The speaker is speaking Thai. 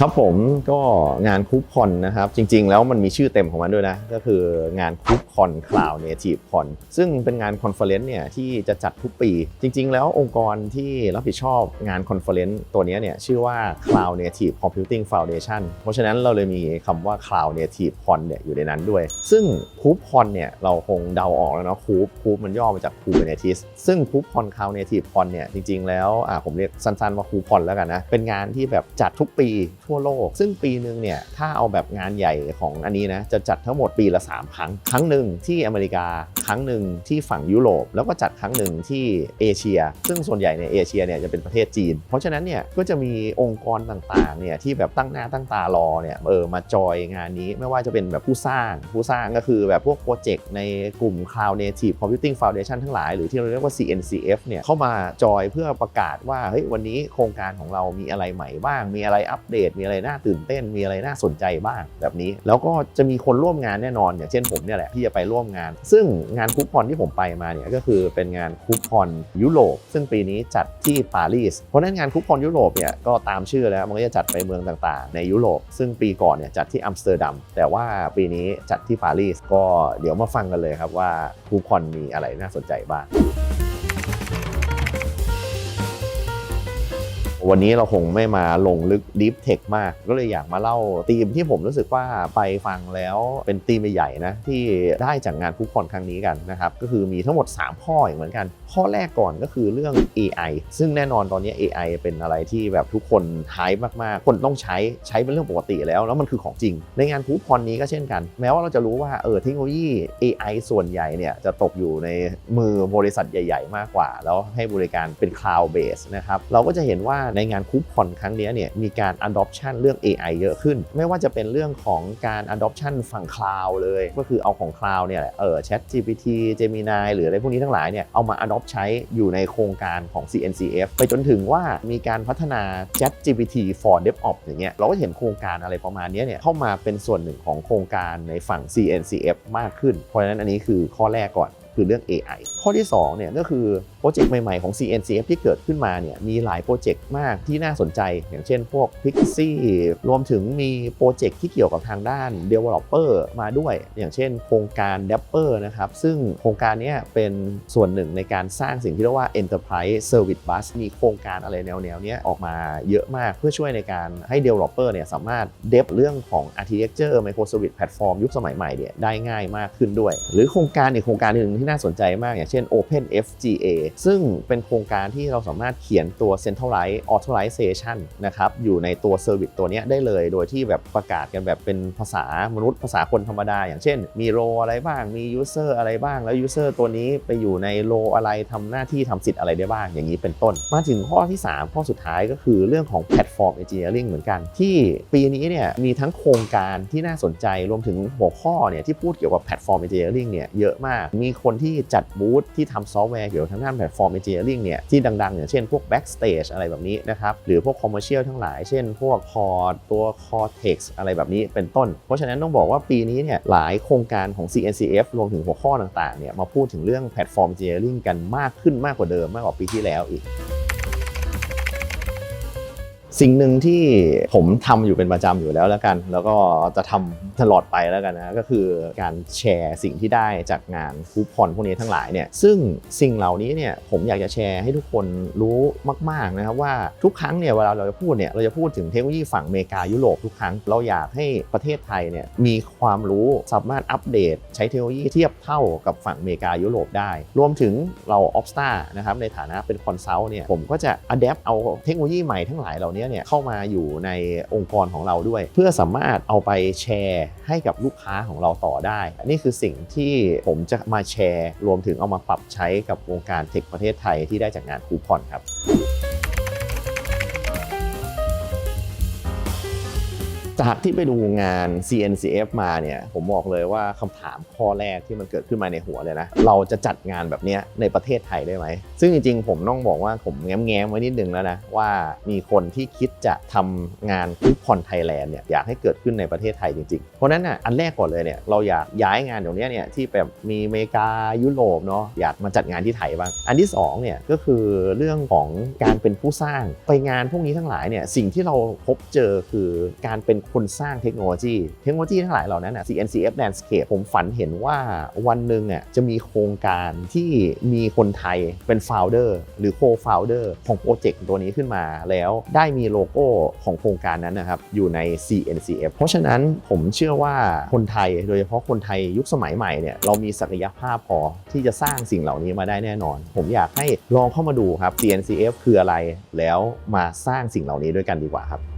ครับผมก็งานคุปคอนนะครับ จริง ๆ แล้วมันมีชื่อเต็มของมันด้วยนะ ก็คืองานคุปคอนคลาวเนทีฟคอนซึ่งเป็นงานคอนเฟอเรนซ์เนี่ยที่จะจัดทุกปี จริง ๆ แล้วองค์กรที่รับผิดชอบงานคอนเฟอเรนซ์ตัวนี้เนี่ยชื่อว่า Cloud Native Computing Foundation เพราะฉะนั้นเราเลยมีคำว่า Cloud Native Con เนี่ยอยู่ในนั้นด้วย ซึ่งคูปคอนเนี่ยเราคงเดาออกแล้วเนาะคูปคูปมันย่อมาจาก Kubernetes ซึ่งคูปคอน Cloud Native Con เนี่ยจริง ๆ แล้วผมเรียกสั้นๆว่าคูปคอนแล้วกันนะเป็นงานที่แบบจัดทุกปีทั่วโลก ซึ่งปีหนึ่งเนี่ยถ้าเอาแบบงานใหญ่ของอันนี้นะจะจัดทั้งหมดปีละ 3 ครั้ง ครั้งหนึ่งที่อเมริกา ครั้งหนึ่งที่ฝั่งยุโรป แล้วก็จัดครั้งหนึ่งที่เอเชีย ซึ่งส่วนใหญ่ในเอเชียเนี่ยจะเป็นประเทศจีน เพราะฉะนั้นเนี่ยก็จะมีองค์กรต่างๆเนี่ยที่แบบตั้งหน้าตั้งตารอเนี่ยเออมาจอยงานนี้ไม่ว่าจะเป็นแบบผู้สร้างผู้สร้างก็คือแบบพวกโปรเจกต์ในกลุ่ม Cloud Native Computing Foundation ทั้งหลาย หรือที่เราเรียกว่า CNCF เนี่ยเข้ามาจอยเพื่อประกาศว่าเฮ้ยวันนี้โครงการของเรามีอะไรใหม่บ้าง มีอะไรอัปเดตมีอะไรน่าตื่นเต้นมีอะไรน่าสนใจบ้างแบบนี้ แล้วก็จะมีคนร่วมงานแน่นอน อย่างเช่นผมเนี่ยแหละที่จะไปร่วมงาน ซึ่งงานคุปพอนที่ผมไปมาเนี่ยก็คือเป็นงานคุปพอนยุโรปซึ่งปีนี้จัดที่ปารีสเพราะฉะนั้นงานคุปพอนยุโรปเนี่ยก็ตามชื่อแล้วมันก็จะจัดไปเมืองต่างๆ ในยุโรป ซึ่งปีก่อนเนี่ยจัดที่อัมสเตอร์ดัมแต่ว่าปีนี้จัดที่ปารีสก็เดี๋ยวมาฟังกันเลยครับว่าคุปพอนมีอะไรน่าสนใจบ้าง วันนี้เราคงไม่มาลงลึกดีฟเทคมาก ก็เลยอยากมาเล่าธีมที่ผมรู้สึกว่าไปฟังแล้วเป็นธีมใหญ่ๆนะที่ได้จากงานคุกคอนครั้งนี้กันนะครับ ก็คือมีทั้งหมด 3 ข้ออย่างเหมือนกัน ข้อแรกก่อนก็คือเรื่อง AI ซึ่งแน่นอนตอนนี้ AI เป็นอะไรที่แบบทุกคนไฮมากๆ คนต้องใช้ใช้เป็นเรื่องปกติแล้ว แล้วมันคือของจริง ในงานคุกคอนนี้ก็เช่นกัน แม้ว่าเราจะรู้ว่าเออเทคโนโลยี AI ส่วนใหญ่เนี่ยจะตกอยู่ในมือบริษัทใหญ่ ๆ มากกว่า แล้วให้บริการเป็น cloud base นะครับเราก็จะเห็นว่าในงานคุกคอนครั้งนี้เนี่ยมีการ adoption เรื่อง AI เยอะขึ้น ไม่ว่าจะเป็นเรื่องของการ adoption ฝั่ง cloud เลย ก็คือเอาของ cloud เนี่ยแหละเออ Chat GPT Gemini หรืออะไรพวกนี้ทั้งหลายเนี่ยเอามา adopt ใช้อยู่ในโครงการของ CNCF ไปจนถึงว่ามีการพัฒนา Chat GPT for DevOps อย่างเงี้ยเราก็เห็นโครงการอะไรประมาณนี้เนี่ยเข้ามาเป็นส่วนหนึ่งของโครงการในฝั่ง CNCF มากขึ้น เพราะฉะนั้นอันนี้คือข้อแรกก่อน คือเรื่อง AI ข้อที่2เนี่ยก็คือโปรเจกต์ใหม่ ๆ ของ CNCF ที่เกิดขึ้นมาเนี่ยมีหลายโปรเจกต์มากที่น่าสนใจ อย่างเช่นพวก Pixie รวมถึงมีโปรเจกต์ที่เกี่ยวกับทางด้าน Developer มาด้วย อย่างเช่นโครงการ Dapper นะครับ ซึ่งโครงการนี้เป็นส่วนหนึ่งในการสร้างสิ่งที่เรียกว่า Enterprise Service Bus มีโครงการอะไรแนวๆนี้ออกมาเยอะมากเพื่อช่วยในการให้ Developer เนี่ยสามารถ dev เรื่องของ Architecture Microservice Platform ยุคสมัยใหม่เนี่ยได้ง่ายมากขึ้นด้วย หรือโครงการอีกโครงการหนึ่งที่น่าสนใจมากอย่างเช่น Open FGA ซึ่งเป็นโครงการที่เราสามารถเขียนตัว Centralized Authorization นะครับอยู่ในตัว Service ตัวนี้ได้เลย โดยที่แบบประกาศกันแบบเป็นภาษามนุษย์ภาษาคนธรรมดา อย่างเช่น มีโรอะไรบ้างมี User อะไรบ้างแล้ว User ตัวนี้ไปอยู่ในโรอะไรทำหน้าที่ทำสิทธิ์อะไรได้บ้างอย่างนี้เป็นต้น มาถึงข้อที่ 3 ข้อสุดท้ายก็คือเรื่องของ Platform Engineering เหมือนกัน ที่ปีนี้เนี่ยมีทั้งโครงการที่น่าสนใจรวมถึงหัวข้อเนี่ยที่พูดเกี่ยวกับ Platform Engineering เนี่ยเยอะมากมีคนที่จัดบูธที่ทำซอฟต์แวร์เกี่ยวกับทางด้านแพลตฟอร์มเอเจนต์เนี่ยที่ดังๆ อย่างเช่นพวก Backstage อะไรแบบนี้นะครับหรือพวกคอมเมอร์เชียลทั้งหลาย เช่น พวกคอตัวคอเท็กซ์อะไรแบบนี้เป็นต้น เพราะฉะนั้นต้องบอกว่าปีนี้เนี่ยหลายโครงการของ CNCF รวมถึงหัวข้อต่างๆเนี่ยมาพูดถึงเรื่องแพลตฟอร์มเจียริงกันมากขึ้นมากกว่าเดิมมากกว่าปีที่แล้วอีก สิ่งหนึ่งที่ผมทำอยู่เป็นประจำอยู่แล้วแล้วกัน แล้วก็จะทำตลอดไปแล้วกันนะก็คือการแชร์สิ่งที่ได้จากงานคูปองพวกนี้ทั้งหลายเนี่ยซึ่งสิ่งเหล่านี้เนี่ยผมอยากจะแชร์ให้ทุกคนรู้มากๆนะครับว่าทุกครั้งเนี่ยเวลาเราจะพูดเนี่ยเราจะพูดถึงเทคโนโลยีฝั่งอเมริกายุโรปทุกครั้งเราอยากให้ประเทศไทยเนี่ยมีความรู้สามารถอัปเดต ใช้เทคโนโลยีเทียบเท่ากับฝั่งอเมริกายุโรปได้ รวมถึงเราออฟสตานะครับในฐานะเป็นคอนซัลท์เนี่ยผมก็จะอัดแอปเอาเทคโนโลยีใหม่ทั้งหลายเหล่านี้เนี่ยเข้ามาอยู่ในองค์กรของเราด้วย เพื่อสามารถเอาไปแชร์ให้กับลูกค้าของเราต่อได้ นี่คือสิ่งที่ผมจะมาแชร์ รวมถึงเอามาปรับใช้กับวงการเทคประเทศไทยที่ได้จากงานคูปองครับ จากที่ไปดูงาน CNCF มาเนี่ย ผมบอกเลยว่าคำถามข้อแรกที่มันเกิดขึ้นมาในหัวเลยนะ เราจะจัดงานแบบนี้ในประเทศไทยได้ไหม ซึ่งจริงๆ ผมต้องบอกว่าผมแง้มๆไว้นิดนึงแล้วนะ ว่ามีคนที่คิดจะทำงานฟุตบอลไทยแลนด์เนี่ยอยากให้เกิดขึ้นในประเทศไทยจริงๆ เพราะนั้นอะอันแรกก่อนเลยเนี่ยเราอยากย้ายงานเดี๋ยวนี้เนี่ยที่แบบมีอเมริกายุโรปเนาะอยากมาจัดงานที่ไทยบ้าง อันที่สองเนี่ยก็คือเรื่องของการเป็นผู้สร้างไปงานพวกนี้ทั้งหลายเนี่ยสิ่งที่เราพบเจอคือการเป็นคนสร้างเทคโนโลยี เทคโนโลยีทั้งหลายเหล่านั้นอะ CNCF Landscape ผมฝันเห็นว่าวันหนึ่งอะจะมีโครงการที่มีคนไทยเป็น founder หรือ co-founder ของโปรเจกต์ตัวนี้ขึ้นมาแล้วได้มีโลโก้ของโครงการนั้นนะครับ อยู่ใน CNCF เพราะฉะนั้นผมเชื่อว่าคนไทยโดยเฉพาะคนไทยยุคสมัยใหม่เนี่ยเรามีศักยภาพพอที่จะสร้างสิ่งเหล่านี้มาได้แน่นอน ผมอยากให้ลองเข้ามาดูครับ CNCF คืออะไรแล้วมาสร้างสิ่งเหล่านี้ด้วยกันดีกว่าครับ